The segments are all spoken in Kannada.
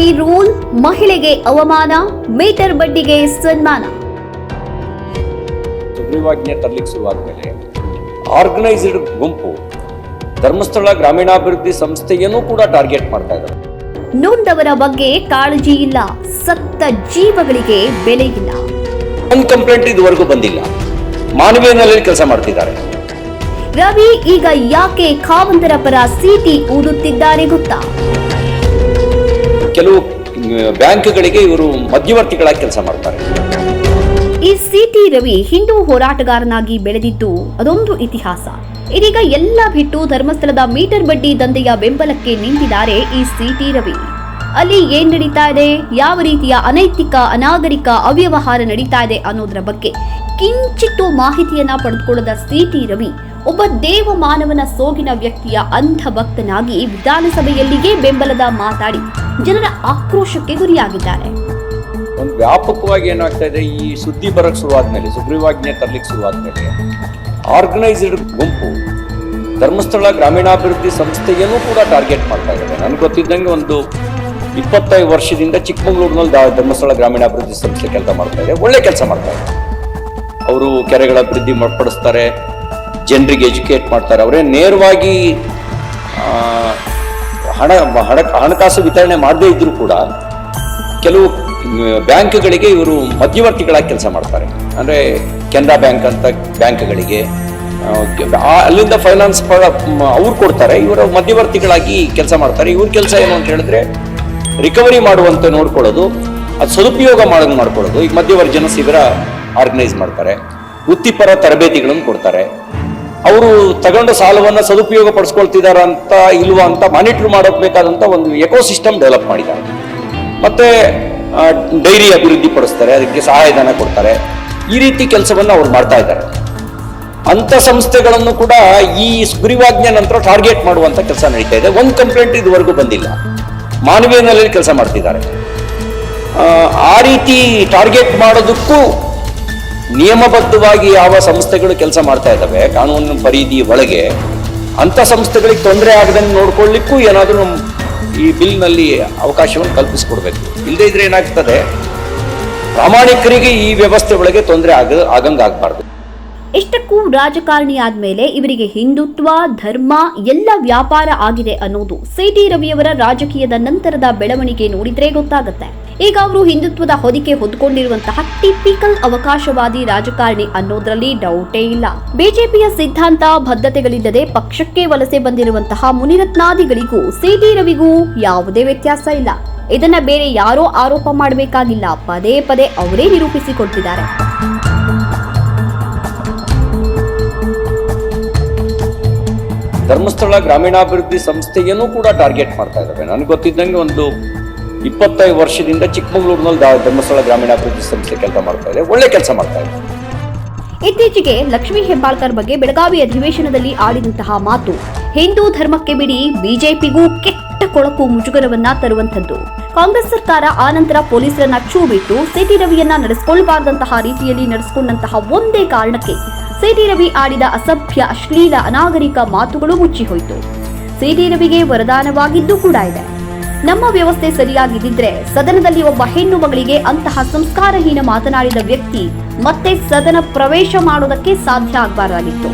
ಬಿಜೆಪಿ ರೂಲ್ ಮಹಿಳೆಗೆ ಅವಮಾನ ಮೀಟರ್ ಬಡ್ಡಿಗೆ ಸನ್ಮಾನ. ಸುಗ್ರೀವಾಜ್ಞೆ ತರಲಿಕ್ಕೆ ಶುರುವಾದ್ಮೇಲೆ ಆರ್ಗನೈಸ್ಡ್ ಗುಂಪು ಧರ್ಮಸ್ಥಳ ಗ್ರಾಮೀಣಾಭಿವೃದ್ಧಿ ಸಂಸ್ಥೆಯನ್ನು ಕೂಡ ಟಾರ್ಗೆಟ್ ಮಾಡ್ತಾ ಇದ್ದಾರೆ. ನೊಂದವರ ಬಗ್ಗೆ ಕಾಳಜಿ ಇಲ್ಲ ಸತ್ತ ಜೀವಗಳಿಗೆ ಬೆಲೆ ಇಲ್ಲ. ಒಂದು ಕಂಪ್ಲೇಂಟ್ ಇದುವರೆಗೂ ಬಂದಿಲ್ಲ. ಮಾನವೀಯ ನೆಲೆಯಲ್ಲಿ ಕೆಲಸ ಮಾಡ್ತಿದ್ದಾರೆ. ರವಿ ಈಗ ಯಾಕೆ ಖಾವಂತರ ಪರ ಸೀಟಿ ಊದುತ್ತಿದ್ದಾರೆ ಗೊತ್ತಾ? ಕೆಲವು ಬ್ಯಾಂಕ್ಗಳಿಗೆ ಇವರು ಮಧ್ಯವರ್ತಿಗಳಾಗಿ ಕೆಲಸ ಮಾಡ್ತಾರೆ. ಈ ಸಿಟಿ ರವಿ ಹಿಂದೂ ಹೋರಾಟಗಾರನಾಗಿ ಬೆಳೆದಿದ್ದು ಅದೊಂದು ಇತಿಹಾಸ. ಇದೀಗ ಎಲ್ಲ ಬಿಟ್ಟು ಧರ್ಮಸ್ಥಳದ ಮೀಟರ್ ಬಡ್ಡಿ ದಂಧೆಯ ಬೆಂಬಲಕ್ಕೆ ನಿಂತಿದ್ದಾರೆ ಈ ಸಿಟಿ ರವಿ. ಅಲ್ಲಿ ಏನ್ ನಡೀತಾ ಇದೆ? ಯಾವ ರೀತಿಯ ಅನೈತಿಕ, ಅನಾಗರಿಕ ಅವ್ಯವಹಾರ ನಡೀತಾ ಇದೆ ಅನ್ನೋದರ ಬಗ್ಗೆ ಕಿಂಚಿತ್ತು ಮಾಹಿತಿಯನ್ನ ಪಡೆದುಕೊಳ್ಳದ ಸಿಟಿ ರವಿ ಒಬ್ಬ ದೇವ ಮಾನವನ ಸೋಗಿನ ವ್ಯಕ್ತಿಯ ಅಂಧ ಭಕ್ತನಾಗಿ ವಿಧಾನಸಭೆಯಲ್ಲಿಯೇ ಬೆಂಬಲದ ಮಾತಾಡಿ ಜನರ ಆಕ್ರೋಶಕ್ಕೆ ಗುರಿಯಾಗಿದ್ದಾರೆ. ಒಂದು ವ್ಯಾಪಕವಾಗಿ ಏನಾಗ್ತಾ ಇದೆ, ಈ ಸುದ್ದಿ ಬರಕ್ ಶುರುವಾದ್ಮೇಲೆ, ಸುಗ್ರೀವಾಜ್ಞೆ ತರಲಿಕ್ಕೆ ಶುರುವಾದ್ಮೇಲೆ ಆರ್ಗನೈಸ್ಡ್ ಗುಂಪು, ಧರ್ಮಸ್ಥಳ ಗ್ರಾಮೀಣಾಭಿವೃದ್ಧಿ ಸಂಸ್ಥೆಯನ್ನು ಕೂಡ ಟಾರ್ಗೆಟ್ ಮಾಡ್ತಾ ಇದ್ದಾರೆ ನನಗೆ ಗೊತ್ತಿದ್ದಂಗೆ ಒಂದು ಇಪ್ಪತ್ತೈದು ವರ್ಷದಿಂದ ಚಿಕ್ಕಮಗಳೂರಿನಲ್ಲಿ ಧರ್ಮಸ್ಥಳ ಗ್ರಾಮೀಣಾಭಿವೃದ್ಧಿ ಸಂಸ್ಥೆ ಕೆಲಸ ಮಾಡ್ತಾ ಇದೆ. ಒಳ್ಳೆ ಕೆಲಸ ಮಾಡ್ತಾ ಇದೆ. ಅವರು ಕೆರೆಗಳ ಅಭಿವೃದ್ಧಿ ಪಡಿಸ್ತಾರೆ ಜನರಿಗೆ ಎಜುಕೇಟ್ ಮಾಡ್ತಾರೆ. ಅವರೇ ನೇರವಾಗಿ ಹಣ ಹಣ, ಹಣಕಾಸು ವಿತರಣೆ ಮಾಡದೇ ಇದ್ದರೂ ಕೂಡ ಕೆಲವು ಬ್ಯಾಂಕ್ಗಳಿಗೆ ಇವರು ಮಧ್ಯವರ್ತಿಗಳಾಗಿ ಕೆಲಸ ಮಾಡ್ತಾರೆ. ಅಂದರೆ ಕೆನರಾ ಬ್ಯಾಂಕ್ ಅಂತ ಬ್ಯಾಂಕ್ಗಳಿಗೆ ಅಲ್ಲಿಂದ ಫೈನಾನ್ಸ್ ಅವ್ರು ಕೊಡ್ತಾರೆ. ಇವರು ಮಧ್ಯವರ್ತಿಗಳಾಗಿ ಕೆಲಸ ಮಾಡ್ತಾರೆ. ಇವ್ರ ಕೆಲಸ ಏನು ಅಂತ ಹೇಳಿದ್ರೆ ರಿಕವರಿ ಮಾಡುವಂತೆ ನೋಡ್ಕೊಳ್ಳೋದು, ಅದು ಸದುಪಯೋಗ ಮಾಡೋದು ಮಾಡ್ಕೊಳ್ಳೋದು. ಈಗ ಮಧ್ಯವರ್ಜನ ಶಿಬಿರ ಆರ್ಗನೈಸ್ ಮಾಡ್ತಾರೆ. ವೃತ್ತಿಪರ ತರಬೇತಿಗಳನ್ನು ಕೊಡ್ತಾರೆ. ಅವರು ತಗೊಂಡ ಸಾಲವನ್ನು ಸದುಪಯೋಗ ಪಡಿಸ್ಕೊಳ್ತಿದಾರ ಅಂತ ಇಲ್ವಾ ಅಂತ ಮಾನಿಟರ್ ಮಾಡೋಕ್ ಬೇಕಾದಂಥ ಒಂದು ಎಕೋಸಿಸ್ಟಮ್ ಡೆವಲಪ್ ಮಾಡಿದ್ದಾರೆ. ಮತ್ತೆ ಡೈರಿ ಅಭಿವೃದ್ಧಿ ಪಡಿಸ್ತಾರೆ, ಅದಕ್ಕೆ ಸಹಾಯಧನ ಕೊಡ್ತಾರೆ. ಈ ರೀತಿ ಕೆಲಸವನ್ನು ಅವ್ರು ಮಾಡ್ತಾ ಇದ್ದಾರೆ. ಅಂತ ಸಂಸ್ಥೆಗಳನ್ನು ಕೂಡ ಈ ಸುಗ್ರೀವಾಜ್ಞೆ ನಂತರ ಟಾರ್ಗೆಟ್ ಮಾಡುವಂಥ ಕೆಲಸ ನಡೀತಾ ಇದೆ. ಒಂದು ಕಂಪ್ಲೇಂಟ್ ಇದುವರೆಗೂ ಬಂದಿಲ್ಲ. ಮಾನವೀಯ ನೆಲೆಯಲ್ಲಿ ಕೆಲಸ ಮಾಡ್ತಿದ್ದಾರೆ. ಆ ರೀತಿ ಟಾರ್ಗೆಟ್ ಮಾಡೋದಕ್ಕೂ ನಿಯಮಬದ್ಧವಾಗಿ ಯಾವ ಸಂಸ್ಥೆಗಳು ಕೆಲಸ ಮಾಡ್ತಾ ಇದ್ದಾವೆ, ಕಾನೂನಿನ ಪರಿಧಿ ಒಳಗೆ ಅಂತ ಸಂಸ್ಥೆಗಳಿಗೆ ತೊಂದರೆ ಆಗದಂಗೆ ನೋಡ್ಕೊಳ್ಳಿಕ್ಕೂ ಏನಾದರೂ ಈ ಬಿಲ್ನಲ್ಲಿ ಅವಕಾಶವನ್ನು ಕಲ್ಪಿಸ್ಕೊಡ್ಬೇಕು. ಇಲ್ಲದೇ ಇದ್ರೆ ಏನಾಗ್ತದೆ? ಪ್ರಾಮಾಣಿಕರಿಗೆ ಈ ವ್ಯವಸ್ಥೆ ಒಳಗೆ ತೊಂದರೆ ಆಗ ಆಗಂಗಾಗಬಾರ್ದು ಇಷ್ಟಕ್ಕೂ ರಾಜಕಾರಣಿ ಆದ್ಮೇಲೆ ಇವರಿಗೆ ಹಿಂದುತ್ವ, ಧರ್ಮ ಎಲ್ಲ ವ್ಯಾಪಾರ ಆಗಿದೆ ಅನ್ನೋದು. ಸಿಟಿ ರವಿಯವರ ರಾಜಕೀಯದ ನಂತರದ ಬೆಳವಣಿಗೆ ನೋಡಿದ್ರೆ ಗೊತ್ತಾಗುತ್ತೆ. ಈಗ ಅವರು ಹಿಂದುತ್ವದ ಹೊದಿಕೆ ಹೊದ್ಕೊಂಡಿರುವಂತಹ ಟಿಪಿಕಲ್ ಅವಕಾಶವಾದಿ ರಾಜಕಾರಣಿ ಅನ್ನೋದ್ರಲ್ಲಿ ಡೌಟೇ ಇಲ್ಲ. ಬಿಜೆಪಿಯ ಸಿದ್ಧಾಂತ ಬದ್ಧತೆಗಳಿಲ್ಲದೆ ಪಕ್ಷಕ್ಕೆ ವಲಸೆ ಬಂದಿರುವಂತಹ ಮುನಿರತ್ನಾದಿಗಳಿಗೂ ಸಿಟಿ ರವಿಗೂ ಯಾವುದೇ ವ್ಯತ್ಯಾಸ ಇಲ್ಲ. ಇದನ್ನ ಬೇರೆ ಯಾರೋ ಆರೋಪ ಮಾಡಬೇಕಾಗಿಲ್ಲ. ಪದೇ ಪದೇ ಅವರೇ ನಿರೂಪಿಸಿಕೊಡ್ತಿದ್ದಾರೆ ಧರ್ಮಸ್ಥಳ ಗ್ರಾಮೀಣಾಭಿವೃದ್ಧಿ ಸಂಸ್ಥೆಯನ್ನು ಕೂಡ ಟಾರ್ಗೆಟ್ ಮಾಡ್ತಾ ಇದ್ದಾರೆ. ನನಗೆ ಗೊತ್ತಿದ್ದಂಗೆ ಒಂದು ಇಪ್ಪತ್ತೈದು ವರ್ಷದಿಂದ ಚಿಕ್ಕಮಗಳೂರಿನಲ್ಲಿ ಧರ್ಮಸ್ಥಳ ಗ್ರಾಮೀಣಾಭಿವೃದ್ಧಿ ಸಂಸ್ಥೆ ಕೆಲಸ ಮಾಡ್ತಾ ಇದೆ. ಒಳ್ಳೆ ಕೆಲಸ ಮಾಡ್ತಾ ಇದೆ. ಇತ್ತೀಚೆಗೆ ಲಕ್ಷ್ಮೀ ಹೆಬ್ಬಾಳ್ಕರ್ ಬಗ್ಗೆ ಬೆಳಗಾವಿ ಅಧಿವೇಶನದಲ್ಲಿ ಆಡಿದಂತಹ ಮಾತು, ಹಿಂದೂ ಧರ್ಮಕ್ಕೆ ಬಿಡಿ, ಬಿಜೆಪಿಗೂ ಕೆಟ್ಟ ಕೊಳಕು ಮುಜುಗರವನ್ನ ತರುವಂತದ್ದು ಕಾಂಗ್ರೆಸ್ ಸರ್ಕಾರ ಆನಂತರ ಪೊಲೀಸರನ್ನ ಚೂ ಬಿಟ್ಟು ಸಿಟಿ ರವಿಯನ್ನ ನಡೆಸಿಕೊಳ್ಳಬಾರದಂತಹ ರೀತಿಯಲ್ಲಿ ನಡೆಸಿಕೊಂಡಂತಹ ಒಂದೇ ಕಾರಣಕ್ಕೆ ಸಿಟಿ ರವಿ ಆಡಿದ ಅಸಭ್ಯ, ಅಶ್ಲೀಲ, ಅನಾಗರಿಕ ಮಾತುಗಳು ಮುಚ್ಚಿಹೋಯಿತು. ಸಿಟಿ ರವಿಗೆ ವರದಾನವಾಗಿದ್ದು ಕೂಡ ಇದೆ. ನಮ್ಮ ವ್ಯವಸ್ಥೆ ಸರಿಯಾಗಿದ್ದಿದ್ರೆ ಸದನದಲ್ಲಿ ಒಬ್ಬ ಹೆಣ್ಣು ಮಗಳಿಗೆ ಅಂತಹ ಸಂಸ್ಕಾರಹೀನ ಮಾತನಾಡಿದ ವ್ಯಕ್ತಿ ಮತ್ತೆ ಸದನ ಪ್ರವೇಶ ಮಾಡೋದಕ್ಕೆ ಸಾಧ್ಯ ಆಗಬಾರದಾಗಿತ್ತು.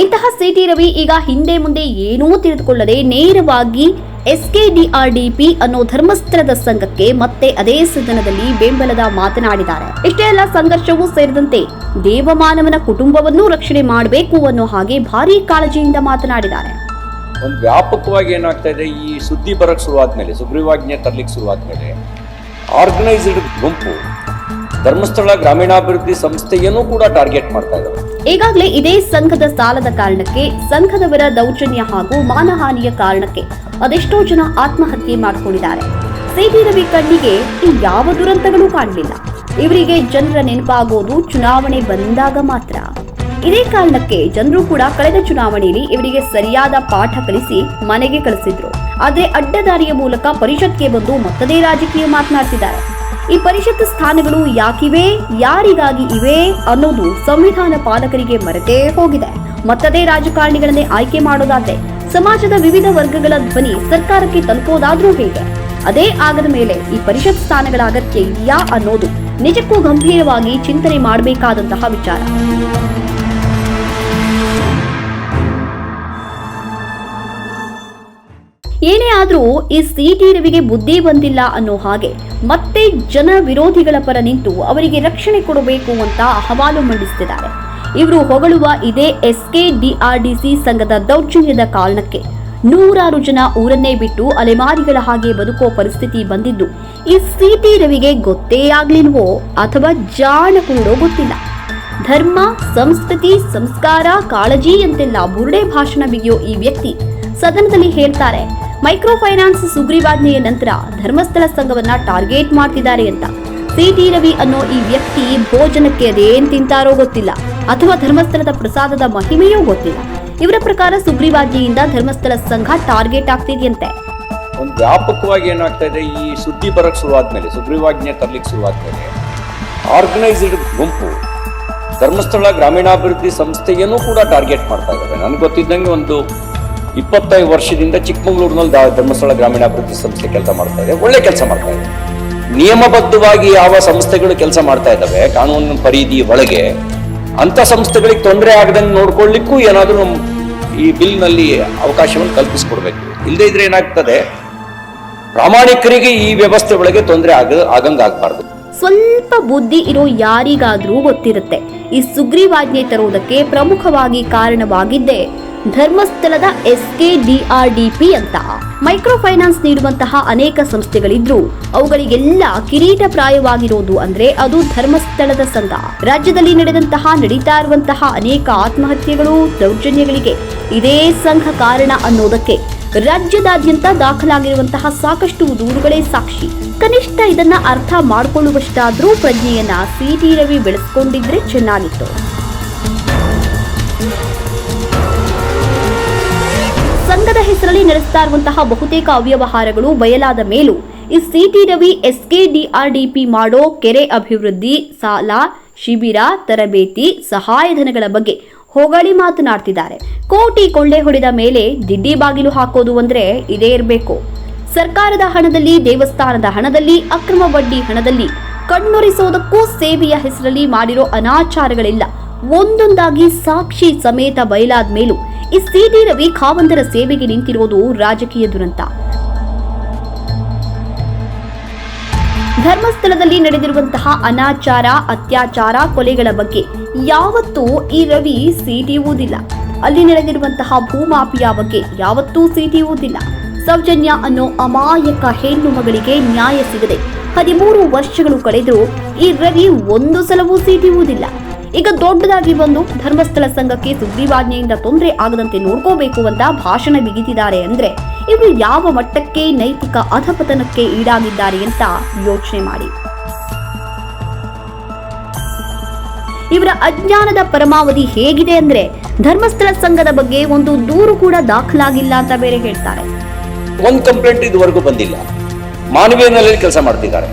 ಇಂತಹ ಸಿಟಿ ರವಿ ಈಗ ಹಿಂದೆ ಮುಂದೆ ಏನೂ ತಿಳಿದುಕೊಳ್ಳದೆ ನೇರವಾಗಿ ಎಸ್ಕೆಡಿಆರ್ಡಿಪಿ ಅನ್ನೋ ಧರ್ಮಸ್ಥಳದ ಸಂಘಕ್ಕೆ ಮತ್ತೆ ಅದೇ ಸದನದಲ್ಲಿ ಬೆಂಬಲದ ಮಾತನಾಡಿದ್ದಾರೆ. ಇಷ್ಟೇ ಅಲ್ಲ ಸಂಘರ್ಷವೂ ಸೇರಿದಂತೆ ದೇವಮಾನವನ ಕುಟುಂಬವನ್ನು ರಕ್ಷಣೆ ಮಾಡಬೇಕು ಅನ್ನೋ ಹಾಗೆ ಭಾರಿ ಕಾಳಜಿಯಿಂದ ಮಾತನಾಡಿದ್ದಾರೆ. ಒಂದು ವ್ಯಾಪಕವಾಗಿ ಏನಾಗ್ತಾ ಇದೆ ಈ ಸುದ್ದಿ ಬರಕ್ ಶುರುವಾದ್ಮೇಲೆ ಸುಗ್ರೀವಾಜ್ಞೆ ತರಲಿಕ್ಕೆ ಶುರುವಾದ್ಮೇಲೆ ಆರ್ಗನೈಸ್ಡ್ ಗುಂಪು ಧರ್ಮಸ್ಥಳ ಗ್ರಾಮೀಣಾಭಿವೃದ್ಧಿ ಸಂಸ್ಥೆಯನ್ನು ಕೂಡ ಟಾರ್ಗೆಟ್ ಮಾಡ್ತಾ ಇದ್ದಾರೆ ಈಗಾಗಲೇ ಇದೇ ಸಂಘದ ಸಾಲದ ಕಾರಣಕ್ಕೆ ಸಂಘದವರ ದೌರ್ಜನ್ಯ ಹಾಗೂ ಮಾನಹಾನಿಯ ಕಾರಣಕ್ಕೆ ಅದೆಷ್ಟೋ ಜನ ಆತ್ಮಹತ್ಯೆ ಮಾಡಿಕೊಂಡಿದ್ದಾರೆ. ಸಿಟಿ ರವಿ ಕಣ್ಣಿಗೆ ಯಾವ ದುರಂತಗಳು ಕಾಣಲಿಲ್ಲ. ಇವರಿಗೆ ಜನರ ನೆನಪಾಗೋದು ಚುನಾವಣೆ ಬಂದಾಗ ಮಾತ್ರ. ಇದೇ ಕಾರಣಕ್ಕೆ ಜನರು ಕೂಡ ಕಳೆದ ಚುನಾವಣೆಯಲ್ಲಿ ಇವರಿಗೆ ಸರಿಯಾದ ಪಾಠ ಕಲಿಸಿ ಮನೆಗೆ ಕಳಿಸಿದ್ರು. ಆದ್ರೆ ಅಡ್ಡದಾರಿಯ ಮೂಲಕ ಪರಿಷತ್ಗೆ ಬಂದು ಮತ್ತದೇ ರಾಜಕೀಯ ಮಾತನಾಡ್ತಿದ್ದಾರೆ. ಈ ಪರಿಷತ್ ಸ್ಥಾನಗಳು ಯಾಕಿವೆ, ಯಾರಿಗಾಗಿ ಇವೆ ಅನ್ನೋದು ಸಂವಿಧಾನ ಪಾಲಕರಿಗೆ ಮರೆತೇ ಹೋಗಿದೆ. ಮತ್ತದೇ ರಾಜಕಾರಣಿಗಳನ್ನೇ ಆಯ್ಕೆ ಮಾಡೋದಾದ್ರೆ ಸಮಾಜದ ವಿವಿಧ ವರ್ಗಗಳ ಧ್ವನಿ ಸರ್ಕಾರಕ್ಕೆ ತಲುಪೋದಾದ್ರೂ ಹೇಗೆ? ಅದೇ ಆಗದ ಮೇಲೆ ಈ ಪರಿಷತ್ ಸ್ಥಾನಗಳ ಅಗತ್ಯ ಇದೆಯಾ ಅನ್ನೋದು ನಿಜಕ್ಕೂ ಗಂಭೀರವಾಗಿ ಚಿಂತನೆ ಮಾಡಬೇಕಾದಂತಹ ವಿಚಾರ. ಏನೇ ಆದರೂ ಈ ಸಿಟಿ ರವಿಗೆ ಬುದ್ಧಿ ಬಂದಿಲ್ಲ ಅನ್ನೋ ಹಾಗೆ ಮತ್ತೆ ಜನ ವಿರೋಧಿಗಳ ಪರ ನಿಂತು ಅವರಿಗೆ ರಕ್ಷಣೆ ಕೊಡಬೇಕು ಅಂತ ಅಹವಾಲು ಮಂಡಿಸುತ್ತಿದ್ದಾರೆ ಇವರು ಹೊಗಳುವ ಇದೇ ಎಸ್ಕೆ ಡಿಆರ್ಡಿಸಿ ಸಂಘದ ದೌರ್ಜನ್ಯದ ಕಾರಣಕ್ಕೆ ನೂರಾರು ಜನ ಊರನ್ನೇ ಬಿಟ್ಟು ಅಲೆಮಾರಿಗಳ ಹಾಗೆ ಬದುಕೋ ಪರಿಸ್ಥಿತಿ ಬಂದಿದ್ದು, ಈ ಸಿಟಿ ರವಿಗೆ ಗೊತ್ತೇ ಆಗ್ಲಿಲ್ವೋ ಅಥವಾ ಜಾಣ ಕೂಡೋ ಗೊತ್ತಿಲ್ಲ. ಧರ್ಮ, ಸಂಸ್ಕೃತಿ, ಸಂಸ್ಕಾರ, ಕಾಳಜಿ ಅಂತೆಲ್ಲ ಬುರುಡೆ ಭಾಷಣ ಬಿಗಿಯೋ ಈ ವ್ಯಕ್ತಿ ಸದನದಲ್ಲಿ ಹೇಳ್ತಾರೆ, ಮೈಕ್ರೋ ಫೈನಾನ್ಸ್ ಸುಗ್ರೀವಾಜ್ಞೆಯ ನಂತರ ಧರ್ಮಸ್ಥಳ ಸಂಘವನ್ನ ಟಾರ್ಗೆಟ್ ಮಾಡ್ತಿದ್ದಾರೆ ಅಂತ. ಸಿಟಿ ರವಿ ಅನ್ನೋ ಈ ವ್ಯಕ್ತಿ ಭೋಜನಕ್ಕೆ ಅದೇನ್ ತಿಂತಾರೋ ಗೊತ್ತಿಲ್ಲ. ಅಥವಾ ಧರ್ಮಸ್ಥಳದ ಪ್ರಸಾದದ ಮಹಿಮೆಯೂ ಗೊತ್ತಿಲ್ಲ. ಇವರ ಪ್ರಕಾರ ಸುಗ್ರೀವಾಜ್ಞೆಯಿಂದ ಧರ್ಮಸ್ಥಳ ಸಂಘ ಟಾರ್ಗೆಟ್ ಆಗ್ತಿದೆಯಂತೆ. ಒಂದು ವ್ಯಾಪಕವಾಗಿ ಏನಾಗ್ತಾ ಇದೆ, ಈ ಸುದ್ದಿ ಬರಕ್ ಶುರುವಾದ್ಮೇಲೆ, ಸುಗ್ರೀವಾಜ್ಞೆ ತರ್ಲಿಕ್ಕೆ ಶುರುವಾದ್ಮೇಲೆ ಆರ್ಗನೈಸ್ಡ್ ಗುಂಪು, ಧರ್ಮಸ್ಥಳ ಗ್ರಾಮೀಣಾಭಿವೃದ್ಧಿ ಸಂಸ್ಥೆಯನ್ನು ಕೂಡ ಟಾರ್ಗೆಟ್ ಮಾಡ್ತಾ ಇದ್ದಾರೆ. ನನಗೆ ಗೊತ್ತಿದ್ದಂಗೆ ಒಂದು ಇಪ್ಪತ್ತೈದು ವರ್ಷದಿಂದ ಚಿಕ್ಕಮಗಳೂರಿನಲ್ಲಿ ಧರ್ಮಸ್ಥಳ ಗ್ರಾಮೀಣಾಭಿವೃದ್ಧಿ ಸಂಸ್ಥೆ ಕೆಲಸ ಮಾಡ್ತಾ ಇದೆ. ಒಳ್ಳೆ ಕೆಲಸ ಮಾಡ್ತಾ ಇದೆ. ನಿಯಮಬದ್ಧವಾಗಿ ಯಾವ ಸಂಸ್ಥೆಗಳು ಕೆಲಸ ಮಾಡ್ತಾ ಇದ್ದಾವೆ, ಕಾನೂನಿನ ಪರಿಧಿ ಒಳಗೆ, ಅಂತ ಸಂಸ್ಥೆಗಳಿಗೆ ತೊಂದರೆ ಆಗದಂಗೆ ನೋಡ್ಕೊಳ್ಳಿಕ್ಕೂ ಏನಾದರೂ ಈ ಬಿಲ್ನಲ್ಲಿ ಅವಕಾಶವನ್ನು ಕಲ್ಪಿಸಿಕೊಡ್ಬೇಕು. ಇಲ್ಲದೇ ಇದ್ರೆ ಏನಾಗ್ತದೆ? ಪ್ರಾಮಾಣಿಕರಿಗೆ ಈ ವ್ಯವಸ್ಥೆ ಒಳಗೆ ತೊಂದರೆ ಆಗ ಆಗಂಗಾಗಬಾರ್ದು ಸ್ವಲ್ಪ ಬುದ್ಧಿ ಇರೋ ಯಾರಿಗಾದ್ರೂ ಗೊತ್ತಿರುತ್ತೆ. ಈ ಸುಗ್ರೀವಾಜ್ಞೆ ತರುವುದಕ್ಕೆ ಪ್ರಮುಖವಾಗಿ ಕಾರಣವಾಗಿದ್ದೇ ಧರ್ಮಸ್ಥಳದ ಎಸ್ಕೆ ಡಿಆರ್ಡಿಪಿ ಅಂತ. ಮೈಕ್ರೋ ಫೈನಾನ್ಸ್ ನೀಡುವಂತಹ ಅನೇಕ ಸಂಸ್ಥೆಗಳಿದ್ರು. ಅವುಗಳಿಗೆಲ್ಲ ಕಿರೀಟ ಪ್ರಾಯವಾಗಿರೋದು ಅಂದ್ರೆ ಅದು ಧರ್ಮಸ್ಥಳದ ಸಂಘ ರಾಜ್ಯದಲ್ಲಿ ನಡೆದಂತಹ ನಡೀತಾ ಇರುವಂತಹ ಅನೇಕ ಆತ್ಮಹತ್ಯೆಗಳು, ದೌರ್ಜನ್ಯಗಳಿಗೆ ಇದೇ ಸಂಘ ಕಾರಣ ಅನ್ನೋದಕ್ಕೆ ರಾಜ್ಯದಾದ್ಯಂತ ದಾಖಲಾಗಿರುವಂತಹ ಸಾಕಷ್ಟು ದೂರುಗಳೇ ಸಾಕ್ಷಿ. ಕನಿಷ್ಠ ಇದನ್ನ ಅರ್ಥ ಮಾಡಿಕೊಳ್ಳುವಷ್ಟಾದ್ರೂ ಪ್ರಜ್ಞೆಯನ್ನ ಸಿಟಿ ರವಿ ಬೆಳೆಸ್ಕೊಂಡಿದ್ರೆ ಚೆನ್ನಾಗಿತ್ತು. ಸಂಘದ ನಡೆಸ್ತಾ ಇರುವಂತಹ ಬಹುತೇಕ ಅವ್ಯವಹಾರಗಳು ಬಯಲಾದ ಮೇಲೂ. ಈ ಸಿಟಿ ರವಿ ಎಸ್ಕೆ ಡಿಆರ್ಡಿಪಿ ಮಾಡೋ ಕೆರೆ ಅಭಿವೃದ್ಧಿ, ಸಾಲ, ಶಿಬಿರ, ತರಬೇತಿ, ಸಹಾಯಧನಗಳ ಬಗ್ಗೆ ಹೊಗಳಿ ಮಾತನಾಡ್ತಿದ್ದಾರೆ. ಕೋಟಿ ಕೊಳ್ಳೆ ಹೊಡೆದ ಮೇಲೆ ದಿಡ್ಡಿ ಬಾಗಿಲು ಹಾಕೋದು ಅಂದ್ರೆ ಇದೇ ಇರಬೇಕು. ಸರ್ಕಾರದ ಹಣದಲ್ಲಿ, ದೇವಸ್ಥಾನದ ಹಣದಲ್ಲಿ, ಅಕ್ರಮ ಬಡ್ಡಿ ಹಣದಲ್ಲಿ ಕಣ್ಣೊರೆಸೋದಕ್ಕೂ ಸೇವೆಯ ಹೆಸರಲ್ಲಿ ಮಾಡಿರೋ ಅನಾಚಾರಗಳಿಲ್ಲ. ಒಂದೊಂದಾಗಿ ಸಾಕ್ಷಿ ಸಮೇತ ಬಯಲಾದ ಮೇಲೂ ಈ ಸಿಟಿ ರವಿ ಖಾವಂದರ ಸೇವೆಗೆ ನಿಂತಿರುವುದು ರಾಜಕೀಯ ದುರಂತ. ಧರ್ಮಸ್ಥಳದಲ್ಲಿ ನಡೆದಿರುವಂತಹ ಅನಾಚಾರ, ಅತ್ಯಾಚಾರ ಕೊಲೆಗಳ ಬಗ್ಗೆ ಯಾವತ್ತೂ ಈ ರವಿ ಸೀಟಿಯುವುದಿಲ್ಲ ಅಲ್ಲಿ ನಡೆದಿರುವಂತಹ ಭೂಮಾಫಿಯಾ ಬಗ್ಗೆ ಯಾವತ್ತೂ ಸೀಟಿಯುವುದಿಲ್ಲ ಸೌಜನ್ಯ ಅನ್ನೋ ಅಮಾಯಕ ಹೆಣ್ಣು ಮಗಳಿಗೆ ನ್ಯಾಯ ಸಿಗದೆ ಹದಿಮೂರು ವರ್ಷಗಳು ಕಳೆದರೂ ಈ ರವಿ ಒಂದು ಸಲವೂ ಸೀಟಿಯುವುದಿಲ್ಲ ಈಗ ದೊಡ್ಡದಾಗಿ ಬಂದು ಧರ್ಮಸ್ಥಳ ಸಂಘಕ್ಕೆ ಸುಗ್ರೀವಾಜ್ಞೆಯಿಂದ ತೊಂದರೆ ಆಗದಂತೆ ನೋಡ್ಕೋಬೇಕು ಅಂತ ಭಾಷಣ ಬಿಗಿತಿದ್ದಾರೆ ಅಂದ್ರೆ ಇವರು ಯಾವ ಮಟ್ಟಕ್ಕೆ ನೈತಿಕ ಅಧಪತನಕ್ಕೆ ಈಡಾಗಿದ್ದಾರೆ ಅಂತ ಯೋಚನೆ ಮಾಡಿ. ಇವರ ಅಜ್ಞಾನದ ಪರಮಾವಧಿ ಹೇಗಿದೆ ಅಂದ್ರೆ ಧರ್ಮಸ್ಥಳ ಸಂಘದ ಬಗ್ಗೆ ಒಂದು ದೂರು ಕೂಡ ದಾಖಲಾಗಿಲ್ಲ ಅಂತ ಬೇರೆ ಹೇಳ್ತಾರೆ. ಒಂದು ಕಂಪ್ಲೇಂಟ್ ಇದುವರೆಗೂ ಬಂದಿಲ್ಲ. ಮಾನವೀಯ ನೆಲೆಯಲ್ಲಿ ಕೆಲಸ ಮಾಡ್ತಿದ್ದಾರೆ.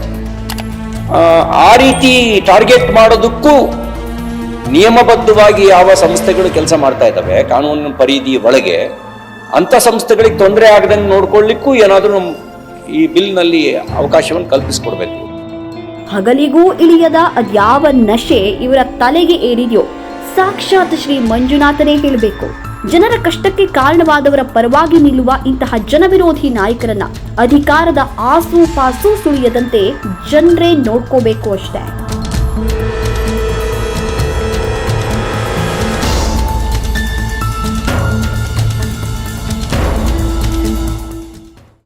ಆ ರೀತಿ ಟಾರ್ಗೆಟ್ ಮಾಡೋದಕ್ಕೂ ನಿಯಮಬದ್ಧವಾಗಿ ಯಾವ ಸಂಸ್ಥೆಗಳು ಕೆಲಸ ಮಾಡ್ತಾ ಇದ್ದಾವೆ, ಕಾನೂನಿನ ಪರಿಧಿ ಒಳಗೆ, ಅಂಥ ಸಂಸ್ಥೆಗಳಿಗೆ ತೊಂದರೆ ಆಗದಂಗೆ ನೋಡ್ಕೊಳ್ಳಿಕ್ಕೂ ಏನಾದರೂ ಈ ಬಿಲ್ನಲ್ಲಿ ಅವಕಾಶವನ್ನು ಕಲ್ಪಿಸಿಕೊಡ್ಬೇಕು. ಹಗಲಿಗೂ ಇಳಿಯದ ಅದ್ಯಾವ ನಶೆ ಇವರ ತಲೆಗೆ ಏರಿದೆಯೋ, ಸಾಕ್ಷಾತ್ ಶ್ರೀ ಮಂಜುನಾಥನೇ ಹೇಳಬೇಕು. ಜನರ ಕಷ್ಟಕ್ಕೆ ಕಾರಣವಾದವರ ಪರವಾಗಿ ನಿಲ್ಲುವ ಇಂತಹ ಜನವಿರೋಧಿ ನಾಯಕರನ್ನ ಅಧಿಕಾರದ ಆಸು ಪಾಸು ಸುಳಿಯದಂತೆ ಜನರೇ ನೋಡ್ಕೋಬೇಕು ಅಷ್ಟೇ.